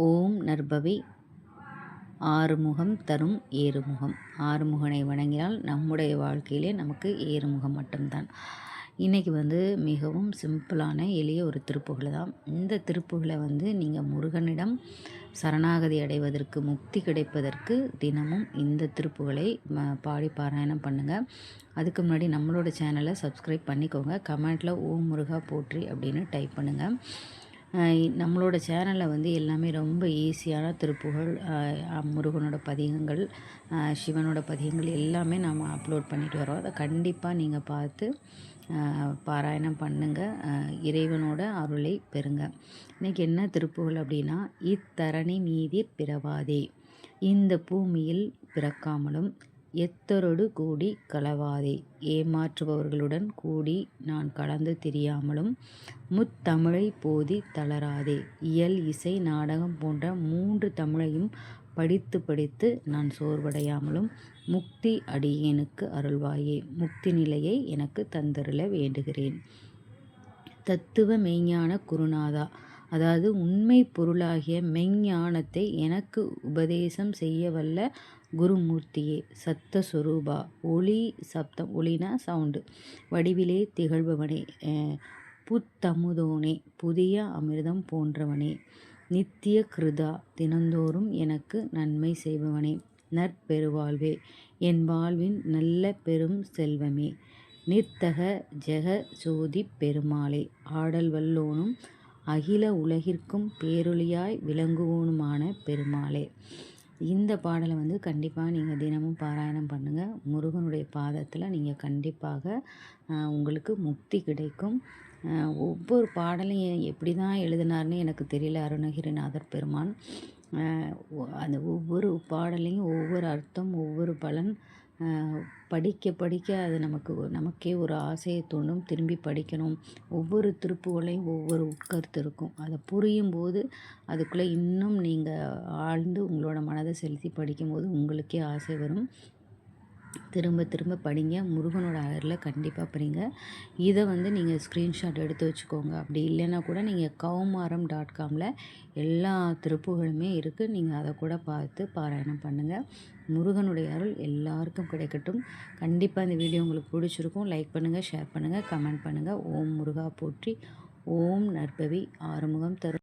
ஓம் நற்பவி. ஆறுமுகம் தரும் ஏறுமுகம். ஆறுமுகனை வணங்கினால் நம்முடைய வாழ்க்கையிலே நமக்கு ஏறுமுகம் மட்டும்தான். இன்றைக்கி வந்து மிகவும் சிம்பிளான எளிய ஒரு திருப்புகளை தான். இந்த திருப்புகளை வந்து நீங்கள் முருகனிடம் சரணாகதி அடைவதற்கு முக்தி கிடைப்பதற்கு தினமும் இந்த திருப்புகளை பாடி பாராயணம் பண்ணுங்கள் அதுக்கு முன்னாடி நம்மளோட சேனலை சப்ஸ்கிரைப் பண்ணிக்கோங்க. கமெண்ட்டில் ஓம் முருகா போற்றி அப்படின்னு டைப் பண்ணுங்கள் நம்மளோட சேனலில் வந்து எல்லாமே ரொம்ப ஈஸியான திருப்புகள் முருகனோட பதிகங்கள் சிவனோட பதிகங்கள் எல்லாமே நம்ம அப்லோட் பண்ணிட்டு வரோம் அதை கண்டிப்பாக நீங்கள் பார்த்து பாராயணம் பண்ணுங்கள் இறைவனோட அருளை பெறுங்க. இன்றைக்கி என்ன திருப்புகள் அப்படின்னா இத்தரணி மீதி பிறவாதே. இந்த பூமியில் பிறக்காமலும் எத்தரொடு கூடி கலவாதே ஏமாற்றுபவர்களுடன் கூடி நான் கலந்து தெரியாமலும் முத்தமிழை போதி தளராதே. இயல் இசை நாடகம் போன்ற மூன்று தமிழையும் படித்து படித்து நான் சோர்வடையாமலும் முக்தி அடியேனுக்கு அருள்வாயே. முக்தி நிலையை எனக்கு தந்தருள வேண்டுகிறேன். தத்துவ மெய்ஞான குருநாதா அதாவது உண்மை பொருளாகிய மெஞ்ஞானத்தை எனக்கு உபதேசம் செய்யவல்ல குருமூர்த்தியே குருமூர்த்தியே சத்தஸ்வரூபா. ஒளி சப்தம் ஒளினா சவுண்டு. வடிவிலே திகழ்பவனே புத்தமுதோனே புதிய அமிர்தம் போன்றவனே. நித்திய கிருதா தினந்தோறும் எனக்கு நன்மை செய்பவனே. நற்பெருவாழ்வே என் வாழ்வின் நல்ல பெரும் செல்வமே. நிர்த்தக ஜெக ஜோதி பெருமாளே ஆடல் வல்லோனும் அகில உலகிற்கும் பேரொளியாய் விளங்குவோனுமான பெருமாளே. இந்த பாடலை வந்து கண்டிப்பாக நீங்கள் தினமும் பாராயணம் பண்ணுங்கள் முருகனுடைய பாதத்தில் நீங்கள் கண்டிப்பாக உங்களுக்கு முக்தி கிடைக்கும். ஒவ்வொரு பாடலையும் எப்படி தான் எழுதினார்னு எனக்கு தெரியல. அருணகிரிநாதர் பெருமான். அந்த ஒவ்வொரு பாடலையும் ஒவ்வொரு அர்த்தம் ஒவ்வொரு பலன் படிக்க படிக்க அது நமக்கு நமக்கே ஒரு ஆசையை தோணும். திரும்பி படிக்கணும். ஒவ்வொரு திருப்புகளையும் ஒவ்வொரு உட்கருத்து இருக்கும். அதை புரியும் போது அதுக்குள்ளே இன்னும் நீங்கள் ஆழ்ந்து உங்களோட மனதை செலுத்தி படிக்கும்போது உங்களுக்கே ஆசை வரும். திரும்ப திரும்ப படிங்க. முருகனோட அருளில் கண்டிப்பாக படிங்க. இதை வந்து நீங்கள் ஸ்க்ரீன்ஷாட் எடுத்து வச்சுக்கோங்க. அப்படி இல்லைன்னா கூட நீங்கள் கௌமாரம் டாட் காமில் எல்லா திருப்புகளுமே இருக்குது நீங்கள் அதை கூட பார்த்து பாராயணம் பண்ணுங்கள் முருகனுடைய அருள் எல்லாருக்கும் கிடைக்கட்டும். கண்டிப்பாக இந்த வீடியோ உங்களுக்கு பிடிச்சிருக்கும். லைக் பண்ணுங்கள் ஷேர் பண்ணுங்கள் கமெண்ட் பண்ணுங்கள் ஓம் முருகா போற்றி. ஓம் நற்பவி. ஆறுமுகம் தரும்